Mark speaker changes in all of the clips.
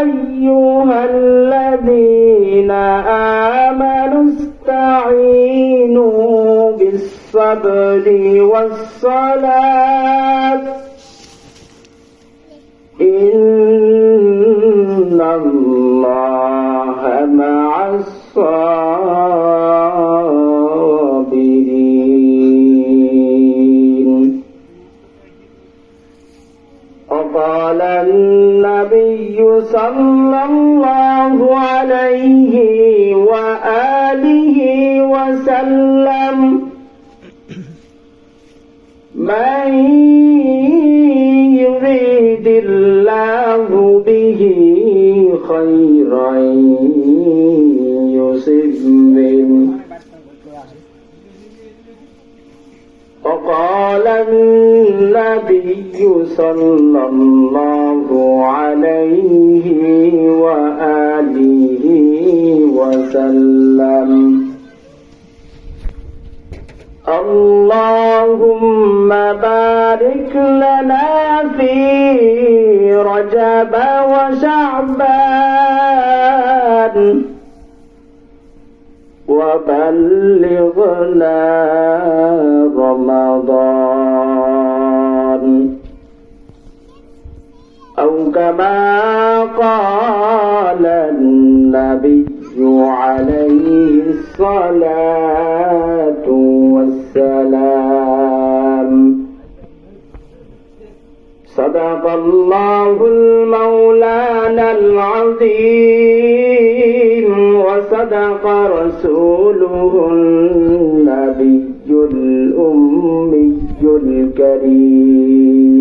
Speaker 1: أيها الذين آمنوا استعينوا بالصبر والصلاة. وقال النبي صلى الله عليه وآله وسلم من يريد الله به خيرا يصب منه وقال النبي صلى الله عليه وآله وسلم. اللهم بارك لنا في رجب وشعبان وبلغنا رمضان. كما قال النبي عليه الصلاة والسلام. صدق الله المولانا العظيم وصدق رسوله النبي الأمي الكريم.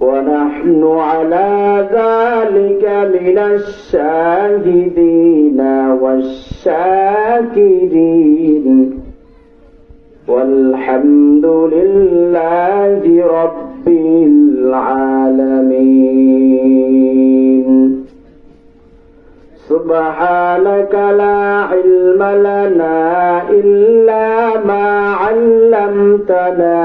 Speaker 1: ونحن على ذلك من الشاهدين والشاكرين. والحمد لله رب العالمين. سبحانك لا علم لنا إلا ما علمتنا.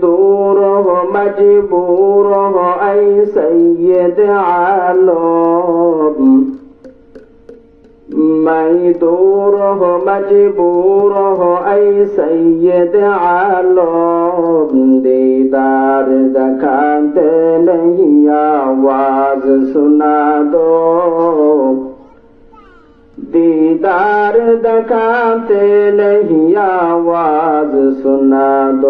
Speaker 1: दूर हो मजबूर हो ऐ सैयद आलम मैं दूर हो मजबूर हो ऐ सैयद आलम दीदार दखाते नहीं आवाज सुना दो दीदार दखाते नहीं आवाज सुना दो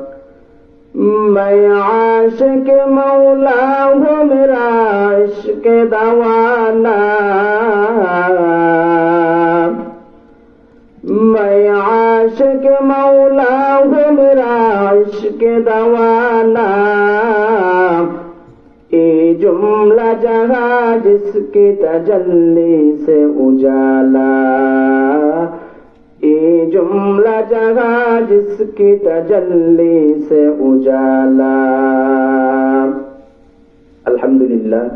Speaker 1: मैं आशिक मौला हूँ मेरा इश्क दवाना मैं आशिक मौला हूँ मेरा इश्क दवाना ये जुमला जहाँ जिसकी तजल्ली से उजाला ये जुमला जहाँ जिसकी तजल्ली से उजाला अल्हम्दुलिल्लाह